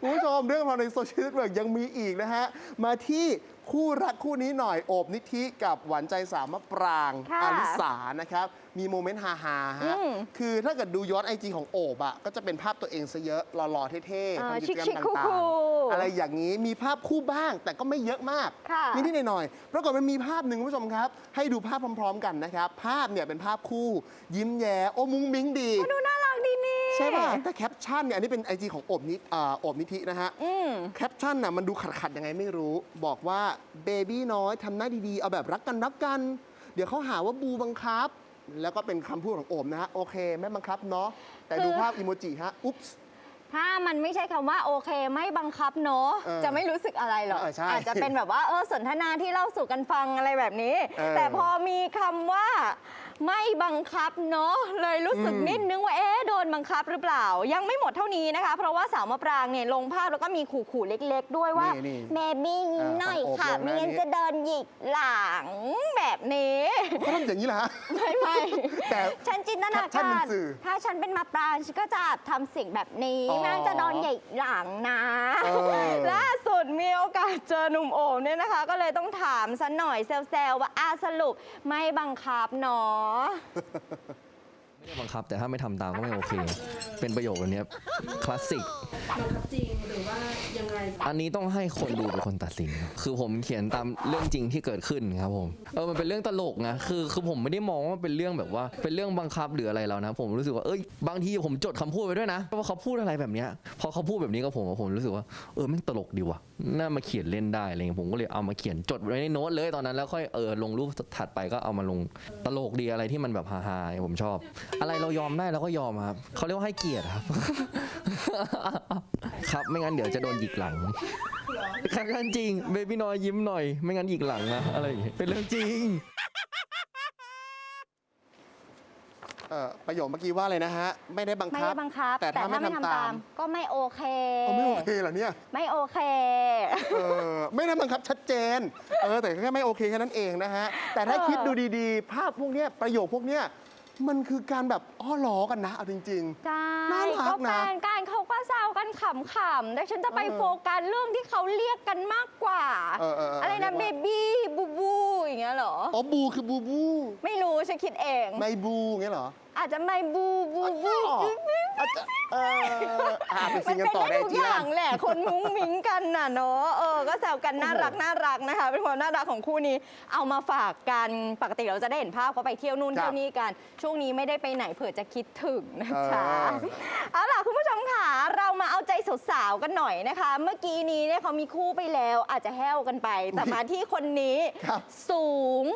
คุณผู้ชมเรื่องราวในโซเชียลเน็ตเวิร์กยังมีอีกนะฮะ มาที่คู่รักคู่นี้หน่อยโอบนิธิกับหวานใจสาวมะปรางค่ะอาลิสานะครับ มีโมเมนต์ฮาๆฮะ อืมคือถ้าเกิดดูย้อนไอจีของโอบอะก็จะเป็นภาพตัวเองซะเยอะหล่อๆเท่ๆเออทำกิจกรรมชิคๆคูต่าลงๆๆอะไรอย่างนี้มีภาพคู่บ้างแต่ก็ไม่เยอะมากค่ะ นิดๆหน่อยๆปรากฏมันมีภาพหนึ่งคุณผู้ชมครับ ให้ดูภาพพร้อม ๆ กันนะครับภาพเนี่ยเป็นภาพคู่ ยิ้มแย้โอ้มุ้งมิ้งดี ดูน่ารักดีนี่ ใช่ป่ะแต่แคปชั่นเนี่ยอันนี้เป็นไอจีของโอบนิอ่าโอบนิธินะฮะอืม แคปชั่นน่ะมันดูขัดๆยังไงไม่รู้ บอกว่าเบบี้น้อยทำหน้าดีๆ เอาแบบรักกันรักกัน เดี๋ยวเขาหาว่าบูบังคับ แล้วก็เป็นคำพูดของโอมนะฮะ โอเค ไม่บังคับเนาะแต่ดูคือ ภาพอีโมจิฮะอุ๊ปส์ ถ้ามันไม่ใช่คำว่าโอเคไม่บังคับเนอะเออจะไม่รู้สึกอะไรหรอกเออใช่อาจจะเป็นแบบว่าเออสนทนาที่เล่าสู่กันฟังอะไรแบบนี้ เออแต่พอมีคำว่า ไม่บังคับเนอะเลยรู้สึกอืม นิดนึงว่าเอ๊ะโดนบังคับหรือเปล่า ยังไม่หมดเท่านี้นะคะ เพราะว่าสาวมะปรางเนี่ยลงภาพแล้วก็มีขู่ๆเล็ก ๆ ด้วยว่านี่เบบี้ยิ้มหน่อยอ่าค่ะของโอบลงหน้าไม่งั้นนี้จะเดินหยิกหลังแบบนี้ เขาทำอย่างนี้เหรอฮะ ไม่ไม่แต่ฉันจินตนาแคปชั่นกามัรนสื่อถ้าฉันเป็นมะปรางฉันก็จะทำสิ่งแบบนี้ อ๋อแม่งจะโดนใหญ่หลังนะเออ ล่าสุดมีโอกาสเจอหนุ่มโอมเนี่ยนะคะ ก็เลยต้องถามซะหน่อยเซลๆว่าอาสรุปไม่บังคับเนาะไม่ได้ บังคับ แต่ถ้าไม่ทำตามก็ไม่โอเค เป็นประโยคแบบเนี้ยคลาสสิก บังคับจริงหรือว่ายังไง อันนี้ต้องให้คนดูเป็นคนตัดสินครับคือผมเขียนตามเรื่องจริงที่เกิดขึ้นครับผม เออ มันเป็นเรื่องตลกนะ คือคือผมไม่ได้มองว่าเป็นเรื่องแบบว่า เป็นเรื่องบังคับหรืออะไรแล้วนะ ผมรู้สึกว่า เอ้ย บางทีผมจดคำพูดไว้ด้วยนะว่าเขาพูดอะไรแบบเนี้ย พอเขาพูดแบบนี้กับผมอะผมรู้สึกว่า เออแม่งตลกดีว่ะ น่ามาเขียนเล่นได้อะไรเงี้ย ผมก็เลยเอามาเขียนจดไว้ในโน้ตเลยตอนนั้น แล้วค่อยเออลงรูปถัดไปก็เอามาลงตลกดีอะไรที่มันแบบฮาๆผมชอบอะไรเรายอมได้เราก็ยอมครับเขาเรียกว่าให้เกียรติครับ ครับไม่งั้นเดี๋ยวจะโดนหยิกหลังครับจริงเบบี้น้อยยิ้มหน่อย ไม่งั้นหยิกหลังนะอะไรอย่างเงี้ยเป็นเรื่องจริง เอ่อประโยคเมื่อกี้ว่าอะไรนะฮะ ไม่ได้บังไม่คับ ได้บังคับ แต่แต่ถ้าถ้าไม่ไม่ทำทำตาตามมก็ไม่โอเค เอาไม่โอเคเหรอเนี่ย ไม่โอเค เออไม่ได้บังคับชัดเจน เออแต่แค่ไม่โอเคแค่นั้นเองนะฮะ แต่ถ้าเออ คิดดูดีๆ ภาพพวกเนี้ยประโยคพวกเนี้ย มันคือการแบบอ้อล้อกันนะเอาจริง ใช่น่ารักก็นะแฟนกันเขาก็แซวกันขำๆแต่ฉันจะไปเออโฟกัสเรื่องที่เขาเรียกกันมากกว่า เออเออเอออะไรนะเรีเบยกว่า บี้บูบูอย่างเงี้ยเหรอ ๆอ๋อบูคือบูบูไม่รู้ฉันคิดเองไม่บูอย่างเงี้ยเหรอ อาจจะไม่บูบูบูอ๋ออาจจะเอออะไปมัซินงกันเป็นต่อได้ในทุกจีอแล้วย่างแหละคนมุ้งมิ้งกันน่ะเนาะเออก็แซวกันน่ารักโอ้โหน่ารักนะคะ เป็นความน่ารักของคู่นี้ เอามาฝากกันปกติเราจะได้เห็นภาพเขาไปเที่ยวนู่นครับเที่ยวนี่กัน ช่วงนี้ไม่ได้ไปไหนเผื่อจะคิดถึงนะจ๊ะเออเอาล่ะ คุณผู้ชมค่ะ เรามาเอาใจสาวๆกันหน่อยนะคะ เมื่อกี้นี้เนี่ยเขามีคู่ไปแล้วอาจจะแห้วกันไป แต่มาที่คนนี้ ครับสูง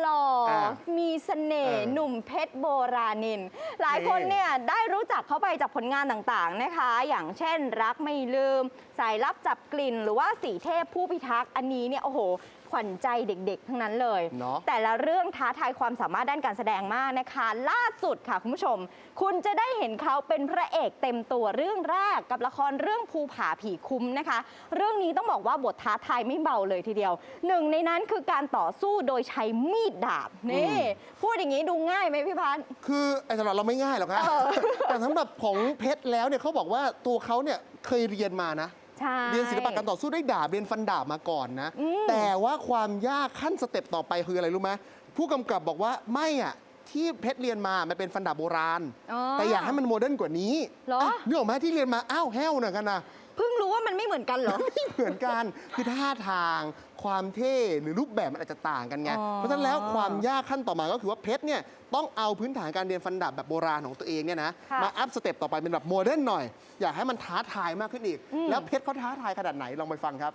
หล่ออ่ามีเสน่ห์เออหนุ่มเพชรโบราณิน หลายคนนี่ เนี่ยได้รู้จักเขาไปจากผลงานต่างๆนะคะ อย่างเช่น รักไม่ลืม สายลับจับกลิ่น หรือว่าสีเทพผู้พิทักษ์อันนี้เนี่ยโอ้โห ขวัญใจเด็กๆ ทั้งนั้นเลย เนาะ แต่ละเรื่องท้าทายความสามารถด้านการแสดงมากนะคะ ล่าสุดค่ะคุณผู้ชม คุณจะได้เห็นเขาเป็นพระเอกเต็มตัวเรื่องแรกกับละครเรื่องภูผาผีคุ้มนะคะ เรื่องนี้ต้องบอกว่าบทท้าทายไม่เบาเลยทีเดียว หนึ่งในนั้นคือการต่อสู้โดยใช้มีดดาบนี่ พูดอย่างนี้ดูง่ายไหมพี่พันธ์ คือไอ้สำหรับเราไม่ง่ายหรอกครับ เออ แต่สำหรับของเพชรแล้วเนี่ยเขาบอกว่าตัวเขาเนี่ยเคยเรียนมานะ ใช่ เรียนศิลปะการต่อสู้ได้ดาบเรียนฟันดาบมาก่อนนะ อืม แต่ว่าความยากขั้นสเต็ปต่อไปคืออะไรรู้ไหมผู้กำกับบอกว่าไม่อะที่เพชรเรียนมามันเป็นฟันดาบโบราณอ๋อแต่อยากให้มันโมเดิร์นกว่านี้เหรอะนึกออกไหมที่เรียนมา อ้าวแห้วหน่อยกันนะ เพิ่งรู้ว่ามันไม่เหมือนกันเหรอ ไม่เหมือนกัน คือท่าทาง ความเท่หรือรูปแบบมันอาจจะต่างกันไง อ๋อเพราะฉะนั้นแล้วความยากขั้นต่อมาก็คือว่าเพชรเนี่ยต้องเอาพื้นฐานการเรียนฟันดาบแบบโบราณของตัวเองเนี่ยนะ ค่ะ มาอัพสเต็ปต่อไปเป็นแบบโมเดิร์นหน่อย อยากให้มันท้าทายมากขึ้นอีกอืมแล้วเพชรเขาท้าทายขนาดไหนลองไปฟังครับ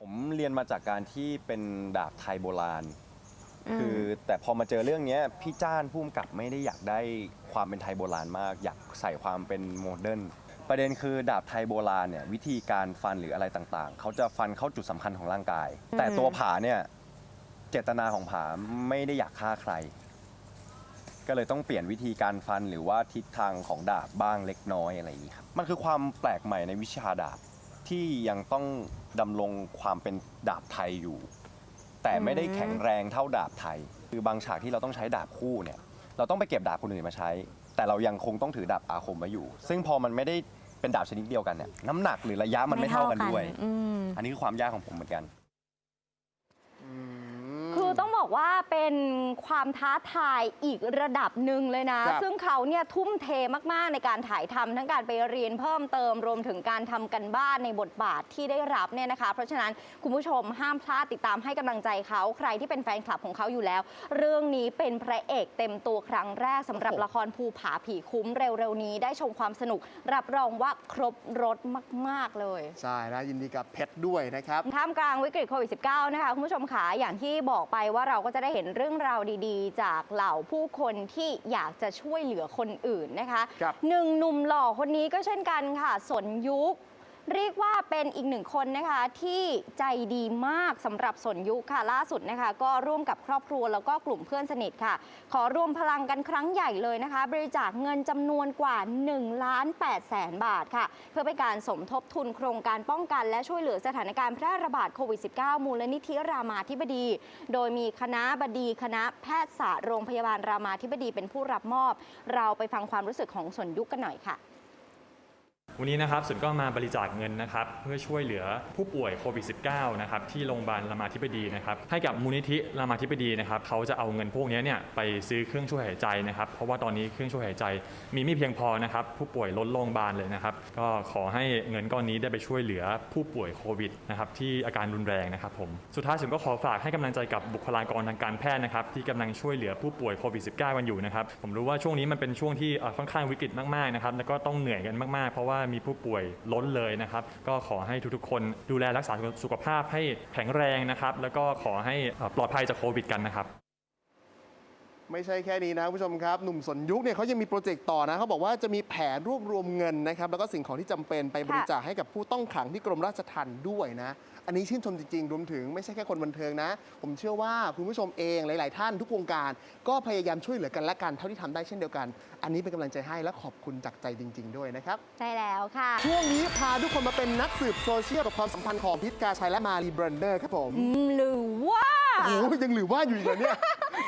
ผมเรียนมาจากการที่เป็นดาบไทยโบราณ คือแต่พอมาเจอเรื่องเนี้ยพี่จ้านพุ่มกับไม่ได้อยากได้ความเป็นไทยโบราณมาก อยากใส่ความเป็นโมเดิร์น ประเด็นคือดาบไทยโบราณเนี่ยวิธีการฟันหรืออะไรต่างๆ เขาจะฟันเข้าจุดสำคัญของร่างกาย แต่ตัวผาเนี่ยเจตนาของผาไม่ได้อยากฆ่าใคร ก็เลยต้องเปลี่ยนวิธีการฟันหรือว่าทิศทางของดาบบ้างเล็กน้อยอะไรอย่างนี้ครับมันคือความแปลกใหม่ในวิชาดาบที่ยังต้องดำรงความเป็นดาบไทยอยู่ แต่ไม่ได้แข็งแรงเท่าดาบไทย คือบางฉากที่เราต้องใช้ดาบคู่เนี่ยเราต้องไปเก็บดาบคนอื่นมาใช้ แต่เรายังคงต้องถือดาบอาคมไว้อยู่ ซึ่งพอมันไม่ได้ เป็นดาบชนิดเดียวกันเนี่ยน้ำหนักหรือระยะมันไม่เท่ากันด้วย อืมอันนี้คือความยากของผมเหมือนกัน คือต้องบอก ว่าเป็นความท้าทายอีกระดับหนึ่งเลยนะครับซึ่งเขาเนี่ยทุ่มเทมาก ๆ ในการถ่ายทำทั้งการไปเรียนเพิ่มเติมรวมถึงการทำกันบ้านในบทบาทที่ได้รับเนี่ยนะคะ เพราะฉะนั้นคุณผู้ชมห้ามพลาดติดตามให้กำลังใจเขาใครที่เป็นแฟนคลับของเขาอยู่แล้ว เรื่องนี้เป็นพระเอกเต็มตัวครั้งแรกสำหรับโอ้โหละครภูผาผีคุ้มเร็ว ๆ นี้ได้ชมความสนุก รับรองว่าครบรถมาก ๆ เลยใช่นะยินดีกับเพชรด้วยนะครับท่ามกลางวิกฤตโควิด -19 นะคะคุณผู้ชมขาอย่างที่บอกไปว่าเราก็จะได้เห็นเรื่องราวดีๆ จากเหล่าผู้คนที่อยากจะช่วยเหลือคนอื่นนะคะ ครับ หนึ่งหนุ่มหล่อคนนี้ก็เช่นกันค่ะ สนยุค เรียกว่าเป็นอีกหนึ่งคนนะคะที่ใจดีมากสำหรับสนยุคค่ะล่าสุดนะคะ ก็ร่วมกับครอบครัวแล้วก็กลุ่มเพื่อนสนิทค่ะ ขอรวมพลังกันครั้งใหญ่เลยนะคะ บริจาคเงินจำนวนกว่า1ล้าน8แสนบาทค่ะ เพื่อเป็นการสมทบทุนโครงการป้องกัน และช่วยเหลือสถานการณ์แพร่ระบาดโควิด -19 มูลนิธิรามาธิบดี โดยมีคณะบดีคณะแพทยศาสตร์โรงพยาบาลรามาธิบดีเป็นผู้รับมอบ เราไปฟังความรู้สึกของสนยุคกันหน่อยค่ะ วันนี้นะครับสุนก็มาบริจาคเงินนะครับเพื่อช่วยเหลือผู้ป่วยโควิด -19 นะครับที่โรงพยาบาลรามาธิบดีนะครับให้กับมูลนิธิรามาธิบดีนะครับเขาจะเอาเงินพวกนี้เนี่ยไปซื้อเครื่องช่วยหายใจนะครับเพราะว่าตอนนี้เครื่องช่วยหายใจมีไม่เพียงพอนะครับผู้ป่วยล้นโรงพยาบาลเลยนะครับก็ขอให้เงินก้อนนี้ได้ไปช่วยเหลือผู้ป่วยโควิดนะครับที่อาการรุนแรงนะครับผมสุดท้ายสุนก็ขอฝากให้กำลังใจกับบุคลากรทางการแพทย์นะครับที่กำลังช่วยเหลือผู้ป่วยโควิด -19 กันอยู่นะครับผมรู้ว่าช่วงนี้มันเป็นช่วงที่ค่อนข้างวิกฤตมากๆนะครับแล้วก็ต้องเหนื่อยกันมากๆเพราะว่ามีผู้ป่วยล้นเลยนะครับ ก็ขอให้ทุกๆ คนดูแลรักษาสุขภาพให้แข็งแรงนะครับ แล้วก็ขอให้ปลอดภัยจากโควิดกันนะครับ ไม่ใช่แค่นี้นะคุณผู้ชมครับ หนุ่มสนยุคเนี่ยเขายังมีโปรเจกต์ต่อนะเขาบอกว่าจะมีแผนรวบรวมเงินนะครับ แล้วก็สิ่งของที่จำเป็นไปบริจาคให้กับผู้ต้องขังที่กรมราชทัณฑ์ด้วยนะ อันนี้ชื่นชมจริงๆ รวมถึงไม่ใช่แค่คนบันเทิงนะ ผมเชื่อว่าคุณผู้ชมเองหลาย ๆ ท่านทุกวงการ ก็พยายามช่วยเหลือกันและกันเท่าที่ทำได้เช่นเดียวกัน อันนี้เป็นกำลังใจให้และขอบคุณจากใจจริง ๆ ด้วยนะครับ ใช่แล้วค่ะ ช่วงนี้พาทุกคนมาเป็นนักสืบโซเชียลกับความสัมพันธ์ของพิษกาชัยและมารีเบรนเดอร์ครับผมอืมหรือว่า โอ้โหยังหรือว่าอยู่อีกเหรอเนี่ย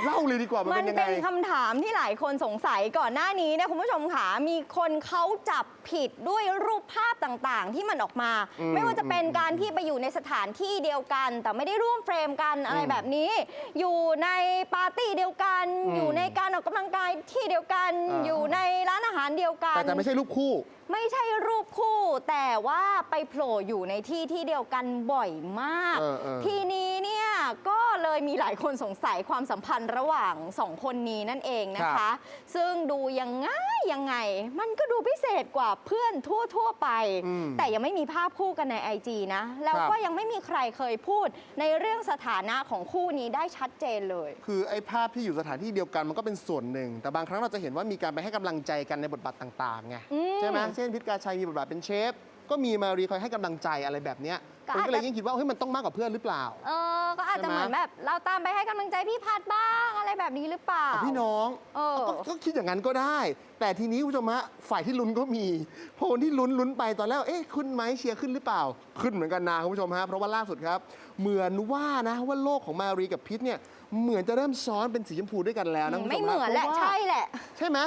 เล่าเลยดีกว่า มันมัเป็นนยังไง เป็นคำถามที่หลายคนสงสัยก่อนหน้านี้เนี่ยคุณผู้ชมค่ะมีคนเขาจับผิดด้วยรูปภาพต่างๆ ที่มันออกมา อืมไม่ว่าจะเป็นการที่ไปอยู่ในสถานที่เดียวกัน แต่ไม่ได้ร่วมเฟรมกันอะไรแบบนี้ อยู่ในปาร์ตี้เดียวกัน อืมอยู่ในการออกกำลังกายที่เดียวกัน อ่า อยู่ในร้านอาหารเดียวกัน แต่แต่ไม่ใช่รูปคู่ ไม่ใช่รูปคู่ แต่ว่าไปโผล่อยู่ในที่ที่เดียวกันบ่อยมาก เออเออทีนี้เนี่ยก็เลยมีหลายคนสงสัยความสัมพันธ์ระหว่างสองคนนี้นั่นเองนะครัคะบซึ่งดูยังไงยังไง มันก็ดูพิเศษกว่าเพื่อนทั่วๆไป อืมแต่ยังไม่มีภาพคู่กันใน IG นะ แล้วครับก็ยังไม่มีใครเคยพูดในเรื่องสถานะของคู่นี้ได้ชัดเจนเลย คือไอ้ภาพที่อยู่สถานที่เดียวกันมันก็เป็นส่วนหนึ่ง แต่บางครั้งเราจะเห็นว่ามีการไปให้กำลังใจกันในบทบาทต่างๆไงอืม ใช่ไหมเช่นพิษกาชัยมีบทบาทเป็นเชฟ ก็มีมารีคอยให้กำลังใจอะไรแบบเนี้ย ก็ผมอาจจะก็เลยยิ่งคิดว่าเฮ้ยมันต้องมากกว่าเพื่อนหรือเปล่า เออก็อาจจะใช่ไหมเหมือนแบบ เราตามไปให้กำลังใจพี่พัดบ้างอะไรแบบนี้หรือเปล่า พี่น้องเออ ก็ก็คิดอย่างนั้นก็ได้ แต่ทีนี้คุณผู้ชมฮะฝ่ายที่ลุ้นก็มีเพราะคนที่ลุ้นลุ้นไปตอนแรกเอ๊ะขึ้นไหมเชียร์ขึ้นหรือเปล่า ขึ้นเหมือนกันนะคุณผู้ชมฮะเพราะว่าล่าสุดครับ เหมือนว่านะว่าโลกของมารีกับพิษเนี่ยเหมือนจะเริ่มซ้อนเป็นสีชมพูด้วยกันแล้วนะคุณผู้ไม่ชมเหฮะมือนแหละพราว่าใช่แหละ ใช่ไหม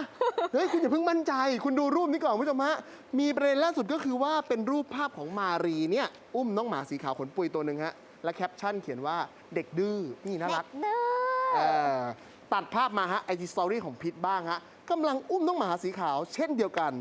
เฮ้ยคุณอย่าเพิ่งมั่นใจ คุณดูรูปนี้ก่อนคุณผู้ชมฮะมีประเด็นล่าสุดก็คือว่าเป็นรูปภาพของมารีเนี่ยอุ้มน้องหมาสีขาวขนปุยตัวหนึ่งฮะและแคปชั่นเขียนว่าเด็กดื้อนี่น่ารัก เด้เออ อตัดภาพมาฮะไอจีสตอรี่ของพิษบ้างฮะกำลังอุ้มน้องหมาสีขาวเช่นเดียวกัน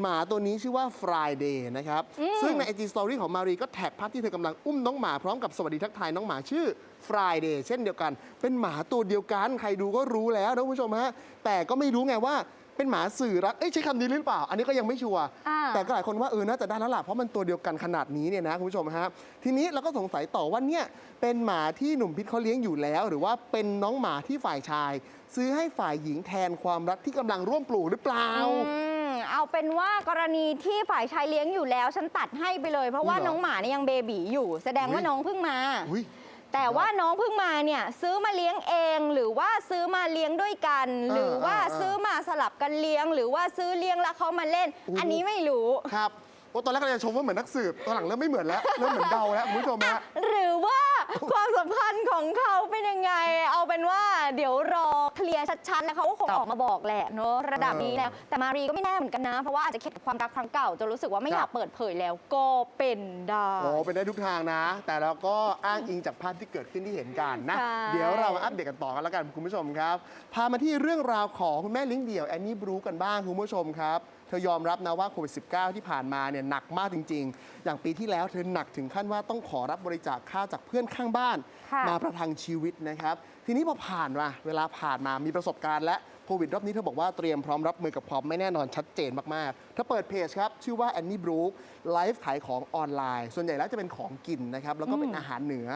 หมาตัวนี้ชื่อว่า Friday นะครับ ซึ่งใน IG Story ของมารีก็แท็กภาพที่เธอกำลังอุ้มน้องหมาพร้อมกับสวัสดีทักทายน้องหมาชื่อ Friday เช่นเดียวกัน เป็นหมาตัวเดียวกัน ใครดูก็รู้แล้วนะคุณผู้ชมฮะ แต่ก็ไม่รู้ไงว่าเป็นหมาสื่อรัก เอ้ยใช้คำนี้หรือเปล่า อันนี้ก็ยังไม่ชัวร์ อ่า แต่ก็หลายคนว่าเออ น่าจะได้แล้วล่ะ เพราะมันตัวเดียวกันขนาดนี้เนี่ยนะคุณผู้ชมฮะ ทีนี้เราก็สงสัยต่อว่าเนี่ยเป็นหมาที่หนุ่มพิษเขาเลี้ยงอยู่แล้ว หรือว่าเป็นน้องหมาที่ฝ่ายชาย ซื้อให้ฝ่ายหญิงแทนความรักที่กำลังร่วมปลูกหรือเปล่า อืม เอาเป็นว่ากรณีที่ฝ่ายชายเลี้ยงอยู่แล้ว ฉันตัดให้ไปเลย เพราะว่าอุ๊ยเหรอน้องหมาเนี่ยยังเบบีอยู่ แสดงว่าอุ๊ยน้องเพิ่งมา อุ้ยแต่ว่าน้องเพิ่งมาเนี่ยซื้อมาเลี้ยงเองหรือว่าซื้อมาเลี้ยงด้วยกันเออหรือว่าเออเออซื้อมาสลับกันเลี้ยง หรือว่าซื้อเลี้ยงแล้วเขามาเล่นอุ๊ยอันนี้ไม่รู้ ครับ โอ้ตอนแรกเราจะชมว่าเหมือนนักสืบ ตอนหลังเริ่มไม่เหมือนแล้ว เริ่มเหมือนเดาแล้วคุณผู้ชมฮะ หรือว่าความสัมพันธ์ของเขาเป็นยังไง เอาเป็นว่าเดี๋ยวรอเคลียร์ชัดๆแล้วเขาก็คงครับออกมาบอกแหละเนอะระดับนี้แล้วเออแต่มารีก็ไม่แน่เหมือนกันนะ เพราะว่าอาจจะเข็ดกับความรักครั้งเก่าจนรู้สึกว่าไม่คอรับยากเปิดเผยแล้วก็เป็นได้ โอ้เป็นได้ทุกทางนะ แต่เราก็อ้างอิงจากภาพที่เกิดขึ้นที่เห็นกันนะใช่เดี๋ยวเรามาอัปเดตกันต่อกันแล้วกันคุณผู้ชมครับ พามาที่เรื่องราวของคุณแม่เลิ้งเดี่ยวแอนนี่บรูกันบ้างคุณผู้ชมครับเธอยอมรับนะว่าโควิด -19 ที่ผ่านมาเนี่ยหนักมากจริง ๆ อย่างปีที่แล้วเธอหนักถึงขั้นว่าต้องขอรับบริจาคข้าวจากเพื่อนข้างบ้าน ค่ะมาประทังชีวิตนะครับ ทีนี้พอผ่านมาเวลาผ่านมามีประสบการณ์และโควิดรอบนี้เธอบอกว่าเตรียมพร้อมรับมือกับความไม่แน่นอนชัดเจนมากๆเธอเปิดเพจครับ ชื่อว่าแอนนี่บรูคไลฟ์ขายของออนไลน์ ส่วนใหญ่แล้วจะเป็นของกินนะครับ แล้วก็เป็นอาหารเหนือ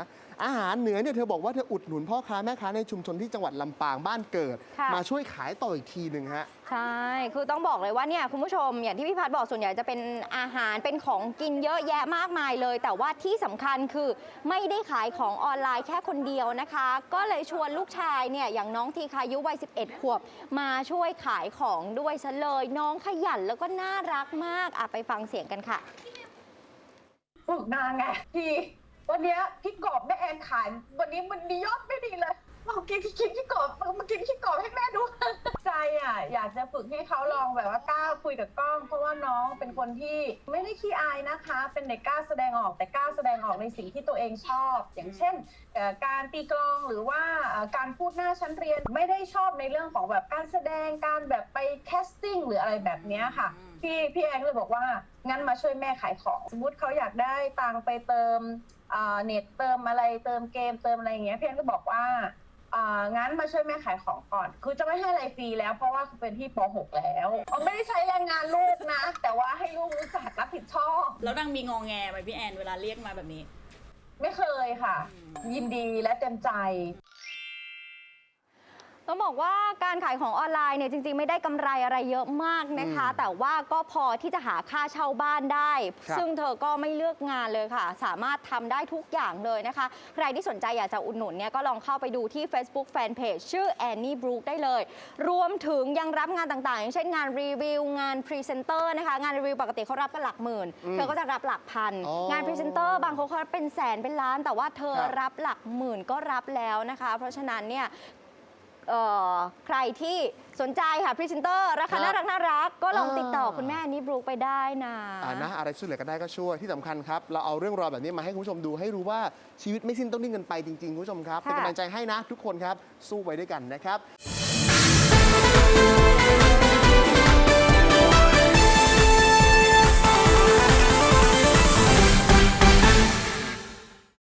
อาหารเหนือเนี่ยเธอบอกว่าเธออุดหนุนพ่อค้าแม่ค้าในชุมชนที่จังหวัดลำปางบ้านเกิด ค่ะ มาช่วยขายต่ออีกทีหนึ่งฮะ ใช่ คือต้องบอกเลยว่าเนี่ยคุณผู้ชมอย่างที่พี่พัฒน์บอกส่วนใหญ่จะเป็นอาหารเป็นของกินเยอะแยะมากมายเลย แต่ว่าที่สำคัญคือไม่ได้ขายของออนไลน์แค่คนเดียวนะคะ ก็เลยชวนลูกชายเนี่ยอย่างน้องทีคายุวัย 11 ขวบ มาช่วยขายของด้วยซะเลย น้องขยันแล้วก็น่ารักมากอะไปฟังเสียงกันค่ะ ฝึกนานไงพี่ วันเนี้ยพี่กอบแม่แอนขายวันนี้มันดียอดไม่ดีเลยมากินกินพี่กอบมากินพี่กอบให้แม่ดู ใจอะอยากจะฝึกให้เขาลองแบบว่ากล้าคุยกับกล้อง เพราะว่าน้องเป็นคนที่ไม่ได้ขี้อายนะคะ เป็นเด็กกล้าแสดงออกแต่กล้าแสดงออกในสิ่งที่ตัวเองชอบ อย่างเช่น การตีกลองหรือว่าการพูดหน้าชั้นเรียนไม่ได้ชอบในเรื่องของแบบการแสดงการแบบไปแคสติ้งหรืออะไรแบบนี้ค่ะพี่พี่แอนเลยบอกว่างั้นมาช่วยแม่ขายของ สมมติเขาอยากได้ตังไปเติม เน็ตเติมอะไรเติมเกมเติมอะไรอย่างเงี้ยพี่แอนก็บอกว่าอ่างั้นมาช่วยแม่ขายของก่อน คือจะไม่ให้อะไรฟรีแล้ว เพราะว่าคือเป็นที่ป .6 แล้วเขาไม่ได้ใช้แรงงานลูกนะ แต่ว่าให้ลูกรู้จักรับผิดชอบ แล้วนางมีงองแงไหมพี่แอนเวลาเรียกมาแบบนี้ ไม่เคยค่ะ ยินดีและเต็มใจ ต้องบอกว่าการขายของออนไลน์เนี่ยจริงๆ ไม่ได้กำไรอะไรเยอะมากนะคะอืมแต่ว่าก็พอที่จะหาค่าเช่าบ้านได้ ครับซึ่งเธอก็ไม่เลือกงานเลยค่ะ สามารถทำได้ทุกอย่างเลยนะคะ ใครที่สนใจอยากจะอุดหนุนเนี่ยก็ลองเข้าไปดูที่ Facebook Fanpage ชื่อ Annie Brook ได้เลย รวมถึงยังรับงานต่างๆ อย่างเช่นงานรีวิว งานพรีเซนเตอร์นะคะ งานรีวิวปกติเขารับกันหลักหมื่นอืมเธอก็จะรับหลักพัน อ๋องานพรีเซนเตอร์บางคนเขาเป็นแสนเป็นล้าน แต่ว่าเธอครับ รับหลักหมื่นก็รับแล้วนะคะ เพราะฉะนั้นเนี่ย เอ่อใครที่สนใจค่ะพรีเซนเตอร์ราครัคาบน่ารักน่ารักก็ลองอ่าติดต่อคุณแม่อันนี้บรูคไปได้นะ อ่านะอะไรช่วยเหลือกันได้ก็ช่วยที่สำคัญครับ เราเอาเรื่องราวแบบนี้มาให้คุณผู้ชมดูให้รู้ว่าชีวิตไม่สิ้นต้องนิ่งกันไปจริงๆคุณผู้ชมครับ เป็นค่ะกำลังใจให้นะทุกคนครับสู้ไปด้วยกันนะครับ